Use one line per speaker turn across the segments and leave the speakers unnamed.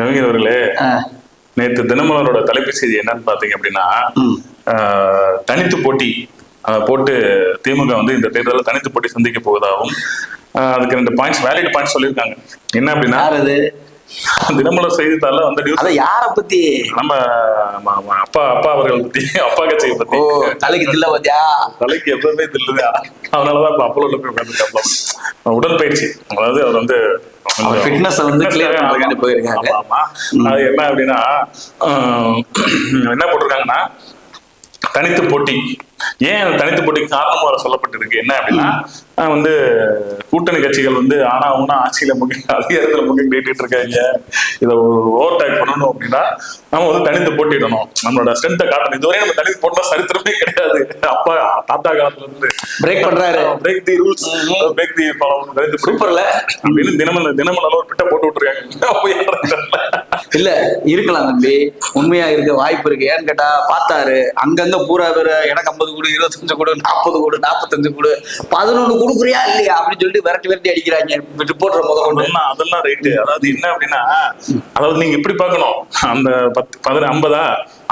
கவிஞர் அவர்களே நேற்று தினமலரோட தலைப்பு செய்தி என்னன்னு பாத்தீங்க அப்படின்னா தனித்து போட்டி அதை போட்டு திமுக வந்து இந்த தேர்தலில் தனித்து போட்டி சந்திக்க போவதாகவும் அதுக்கு ரெண்டு பாயிண்ட்ஸ் வேலிட் பாயிண்ட்ஸ் சொல்லியிருக்காங்க. என்ன அப்படின்னா தினமலர் செய்தித்தாள்ல வந்து
அத யார பத்தி?
நம்ம அப்பா அப்பா அவர்கள் பத்தி அப்பா கட்சியை பத்தி.
தலைக்கு தில்ல பாத்தியா?
தலைக்கு எப்பவுமே தில்லுது? அதனாலதான் இப்ப அப்போல போய் உட்காந்துருக்காப்ல உடற்பயிற்சி. அதாவது அவர் வந்து
அவர் அ வந்து clear பண்றதுக்காண்டி போயிருக்காங்க.
அது என்ன அப்படின்னா என்ன போட்டிருக்காங்கன்னா தனித்து போட்டி ஏன் தனித்து போட்டிக்கு காரணம் வர சொல்லப்பட்டிருக்கு என்ன அப்படின்னா வந்து கூட்டணி கட்சிகள் வந்து ஆனா ஒன்னா ஆட்சியில முக அதிகாரத்துல முக நீட்டிட்டு இருக்காங்க இதை ஓவர்டேக் பண்ணணும் அப்படின்னா நம்ம வந்து தனித்து போட்டிடணும் நம்மளோட ஸ்ட்ரென்த்தை காட்டணும் இதுவரை நம்ம தனித்து போட்டா சரித்திரமே கிடையாது அப்பா தாத்தா காலத்துல இருந்து
பிரேக் பண்றாரு
break the rules break the தனித்து
சூப்பர்ல
அப்படின்னு தினமல தினமல ஒரு பிட்ட போட்டு விட்டுருக்காங்க.
இல்ல இருக்கலாம் தம்பி. உண்மையா இருக்க வாய்ப்பு இருக்கு. ஏன்னு கேட்டா பார்த்தாரு. அங்கங்க பூரா பேர் எனக்கு ஐம்பது கூடு இருபத்தஞ்சு கூடு நாற்பது கூடு நாற்பத்தஞ்சு கூடு. பதினொன்னு கொடுக்குறியா இல்லையா? அப்படின்னு சொல்லிட்டு விரட்டி விரட்டி அடிக்கிறாங்க. ரிப்போர்ட்டர் முத கொண்டு.
அதெல்லாம் ரைட்டு அதாவது என்ன அப்படின்னா அதாவது நீங்க இப்படி பார்க்கணும்? அந்த பத்து பதின ஐம்பதா?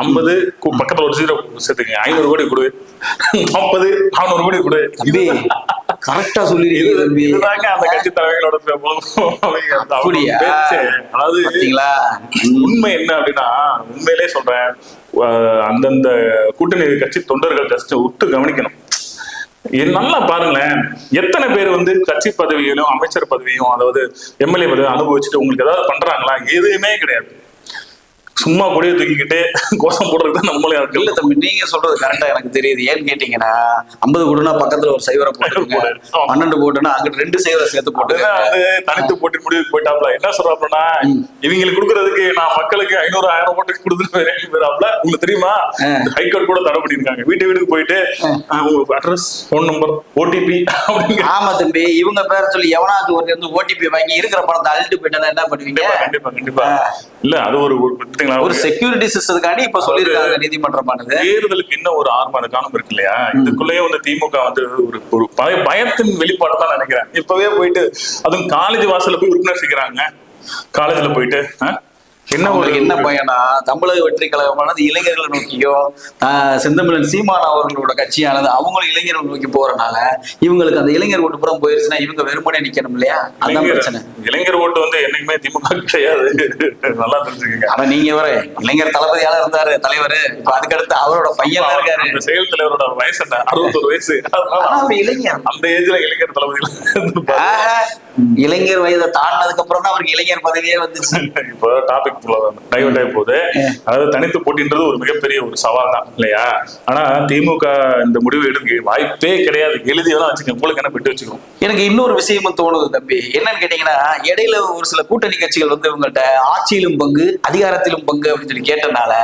ஐம்பது பக்கத்துல ஒரு ஜீரோ சேர்த்துக்கங்க. ஐநூறு கோடி கொடு. நாற்பது நானூறு கோடி கொடு.
கரெக்டா சொல்லிருக்கீங்க
அந்த கட்சி தலைவர்களோட. அதாவது
பாத்தீங்களா?
உண்மை என்ன அப்படின்னா உண்மையிலே சொல்றேன் அந்தந்த கூட்டணி கட்சி தொண்டர்கள் ஜஸ்ட் உத்து கவனிக்கணும். நல்லா பாருங்களேன். எத்தனை பேர் வந்து கட்சி பதவியிலும் அமைச்சர் பதவியும் அதாவது எம்எல்ஏ பதவி அனுபவிச்சுட்டு உங்களுக்கு ஏதாவது பண்றாங்களா? எதுவுமே கிடையாது. சும்மா கொடியை தூக்கிக்கிட்டு கோஷம் போடுறது நம்மளே
இல்ல
இருக்கு
தம்பி நீங்க சொல்றது கரெக்டா எனக்கு தெரியுது. ஏன்னு கேட்டீங்கன்னா ஐம்பது கூடுனா பக்கத்துல ஒரு சைவரை போட்டுருங்க
போடு. ஆமா.
பன்னெண்டு போட்டுனா அங்கிட்டு ரெண்டு சைவரை சேர்த்து
அதுதான் வந்து தனித்து போட்டி முடிவுக்கு போயிட்டாப்ல. என்ன சொல்றாப்லன்னா இவங்களுக்கு கொடுக்கறதுக்கு நான் மக்களுக்கு ஐநூறு ஆயிரம் ஓட்டு கொடுத்துட்டு போயிடாப்ல உங்களுக்கு தெரியுமா? ஹைகோர்ட் கூட தடை பண்ணிருக்காங்க வீட்டு வீட்டுக்கு போயிட்டு உங்க அட்ரஸ் ஃபோன் நம்பர் ஓடிபி
ஆமா தம்பி. இவங்க பேர சொல்லி எவனாச்சும் ஒரு வந்து ஓடிபி வாங்கி இருக்கிற பணத்தை அள்ளிட்டு போயிட்டா என்ன பண்ணுவீங்க?
கண்டிப்பா கண்டிப்பா இல்ல அது ஒரு ஒரு பாத்தீங்களா,
ஒரு செக்யூரிட்டி சிஸ்டத்துக்காண்டி இப்ப சொல்லியிருக்காங்க நீதிமன்றமானது.
தேர்தலுக்கு இன்னும் ஒரு மாத காலம் இருக்கு இல்லையா இதுக்குள்ளேயே வந்து திமுக வந்து ஒரு ஒரு பய- பயத்தின் வெளிப்பாடு தான் நினைக்கிறேன். இப்பவே போயிட்டு அதுவும் காலேஜ் வாசல்ல போய் உறுப்பினர் செய்கிறாங்க காலேஜ்ல போயிட்டு? என்ன ஒரு
என்ன பயனா? தமிழக வெற்றி கழகமானது இளைஞர்களை நோக்கியும் ஆஹ், செந்தமிழன் சீமான் அவர்களோட கட்சியானது அவங்களும் இளைஞர்கள் நோக்கி போறனால இவங்களுக்கு அந்த இளைஞர் ஓட்டு புறம் போயிருச்சுன்னா இவங்க வெறுமனே நிக்கணும் இல்லையா?
இளைஞர்
பிரச்சனை.
இளைஞர் ஓட்டு வந்து என்னைக்குமே திமுக கிடையாது. நல்லா தெரிஞ்சுக்கங்க.
ஆனா நீங்க வர இளைஞர் தளபதியால இருந்தாரு தலைவர். இப்ப அதுக்கடுத்து அவரோட பையன் இருக்காரு.
அந்த செயல் தலைவரோட வயசு என்ன? அறுபத்தொரு வயசு.
இளைஞர்.
அந்த ஏஜ்ல இளைஞர்.
ஆஹா, இளைஞர் வயதை தாண்டினதுக்கு அப்புறம் தான் அவருக்கு இளைஞர் பதவியே வந்துச்சு.
இப்போ டாபிக் டைவர்ட் ஆகி போகுது. அதாவது தனித்து போட்டின்றது ஒரு மிகப்பெரிய ஒரு சவால் தான் இல்லையா? ஆனா திமுக இந்த முடிவு எடுக்க வாய்ப்பே கிடையாது. எழுதி வேணா வச்சுக்கோங்க. உங்களுக்கு என்ன பெட்டு வச்சுக்கணும்?
எனக்கு இன்னொரு விஷயமும் தோணுது தம்பி. என்னன்னு கேட்டீங்கன்னா இடையில ஒரு சில கூட்டணி கட்சிகள் வந்து இவங்கள்ட்ட ஆட்சியிலும் பங்கு அதிகாரத்திலும் பங்கு அப்படின்னு சொல்லி கேட்டனால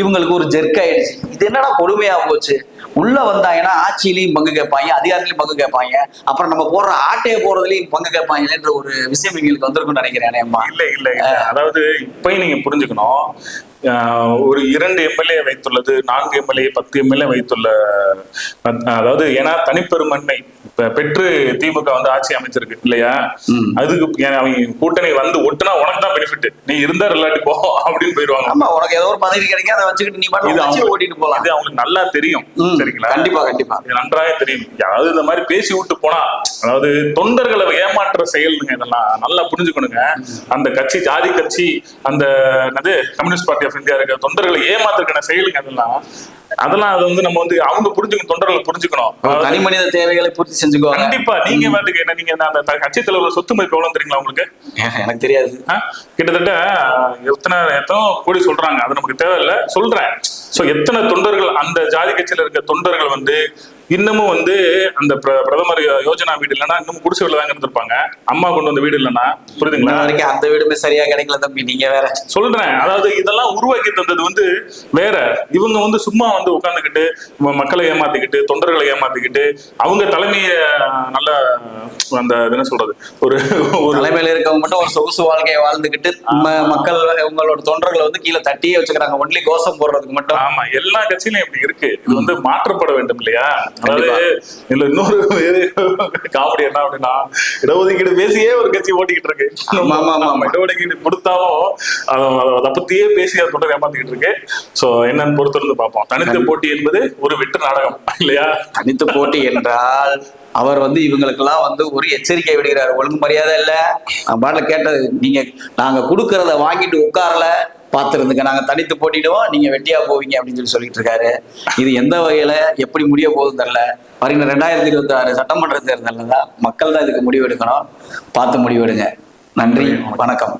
இவங்களுக்கு ஒரு ஜெர்க் ஆயிடுச்சு. இது என்னடா கொடுமையா போச்சு? உள்ள வந்தாங்கன்னா ஆட்சியிலையும் பங்கு கேட்பாங்க அதிகாரத்திலையும் பங்கு கேட்பாங்க. அப்புறம் நம்ம போடுற ஆட்டையை போறதுலயும் பங்கு கேட்பாங்கன்ற ஒரு விஷயம் எங்களுக்கு வந்திருக்கும்னு நினைக்கிறேன்
இல்ல இல்ல அதாவது இப்பயும் நீங்க புரிஞ்சுக்கணும். ஒரு இரண்டு எம்எல்ஏ வைத்துள்ளது நான்கு எம்எல்ஏ பத்து எம்எல்ஏ வைத்துள்ள அதாவது ஏன்னா தனிப்பெருமன்மை பெற்று திமுக வந்து ஆட்சி அமைச்சிருக்கு இல்லையா. அதுக்கு அவங்க கூட்டணி வந்து ஒட்டுனா உனக்கு தான் பெனிஃபிட் நீ இருந்தா இல்லாட்டி போ அப்படின்னு போயிருவாங்க.
ஆமா உனக்கு ஏதோ ஒரு பதவி கிடைக்கும் அதை வச்சுக்கிட்டு நீ மட்டும் ஓட்டிட்டு போலாம்.
இது அவங்களுக்கு நல்லா தெரியும் சரிங்களா?
கண்டிப்பா கண்டிப்பா.
இது நன்றாக தெரியும். அதாவது இந்த மாதிரி பேசி விட்டு போனா அதாவது தொண்டர்களை ஏமாற்ற செயலுங்க இதெல்லாம் நல்லா புரிஞ்சுக்கணுங்க. அந்த கட்சி ஜாதி கட்சி அந்த என்னது கம்யூனிஸ்ட் பார்ட்டி ஆஃப் இந்தியா இருக்க தொண்டர்களை ஏமாத்துறதுக்கான செயலுங்க அதெல்லாம். அதெல்லாம் அது வந்து நம்ம வந்து அவங்க புரிஞ்சுக்கணும் தொண்டர்களை புரிஞ்சுக்கணும்.
தனி மனித தேவைகளை பூர்த்தி செஞ்சுக்குவாங்க.
கண்டிப்பா. நீங்க வேண்டுக்கு என்ன நீங்க அந்த கட்சி தலைவர் சொத்து மதிப்பு எவ்வளவு தெரியுங்களா உங்களுக்கு?
எனக்கு தெரியாது?
கிட்டத்தட்ட எத்தனை எத்தனை கோடி சொல்றாங்க. அது நமக்கு தேவையில்லை. சொல்றேன். சோ எத்தனை தொண்டர்கள் அந்த ஜாதி கட்சியில இருக்க தொண்டர்கள் வந்து இன்னமும் வந்து அந்த பிர- பிரதமர் யோஜனா வீடு இல்லைன்னா இன்னும் குடிசை வீடு தாங்க இருந்திருப்பாங்க. அம்மா கொண்டு வந்த வீடு இல்லைன்னா புரியுதுங்களா?
வரைக்கும் அந்த வீடுமே சரியா கிடைக்கல தம்பி நீங்க வேற.
சொல்றேன். அதாவது இதெல்லாம் உருவாக்கி தந்தது வந்து வேற. இவங்க வந்து சும்மா வந்து உட்கார்ந்துக்கிட்டு ம- மக்களை ஏமாத்திக்கிட்டு தொண்டர்களை ஏமாத்திக்கிட்டு அவங்க தலைமைய நல்ல அந்த என்ன சொல்றது? ஒரு ஒரு
தலைமையில இருக்கவங்க மட்டும் ஒரு சொகுசு வாழ்க்கையை வாழ்ந்துகிட்டு ம- மக்கள் உங்களோட தொண்டர்களை வந்து கீழே தட்டியே வச்சுக்கிறாங்க. ஒன்லி கோஷம் போடுறதுக்கு மட்டும்.
ஆமா. எல்லா கட்சியிலும் இப்படி இருக்கு. இது வந்து மாற்றப்பட வேண்டும் இல்லையா? அதாவது இதுல இன்னொரு காமெடி என்ன அப்படின்னா இடஒதுக்கீடு பேசியே ஒரு கட்சி ஓட்டிக்கிட்டு இருக்கு. இடஒதுக்கீடு கொடுத்தாலும் அதை அதை பத்தியே பேசி அதை தொடர் ஏமாத்திக்கிட்டு இருக்கு. சோ என்னன்னு பொறுத்திருந்து பார்ப்போம். தனித்த போட்டி என்பது ஒரு வெற்று நாடகம் இல்லையா?
தனித்து போட்டி என்றால் அவர் வந்து இவங்களுக்கெல்லாம் வந்து ஒரு எச்சரிக்கை விடுகிறார். ஒழுங்கு மரியாதை இல்ல. நான் பாட்டுல கேட்டது நீங்க நாங்க கொடுக்கறத வாங்கிட்டு உட்காரல பார்த்துருந்துங்க நாங்க தனித்து போட்டிடுவோம் நீங்க வெட்டியா போவீங்க அப்படின்னு சொல்லி சொல்லிட்டு இருக்காரு. இது எந்த வகையில எப்படி முடிய போகுதுன்னு தெரியல. வருகிற ரெண்டாயிரத்தி இருபத்தி ஆறு சட்டமன்ற தேர்தலில் தான் மக்கள் தான் இதுக்கு முடிவு எடுக்கணும். பார்த்து முடிவெடுங்க. நன்றி. வணக்கம்.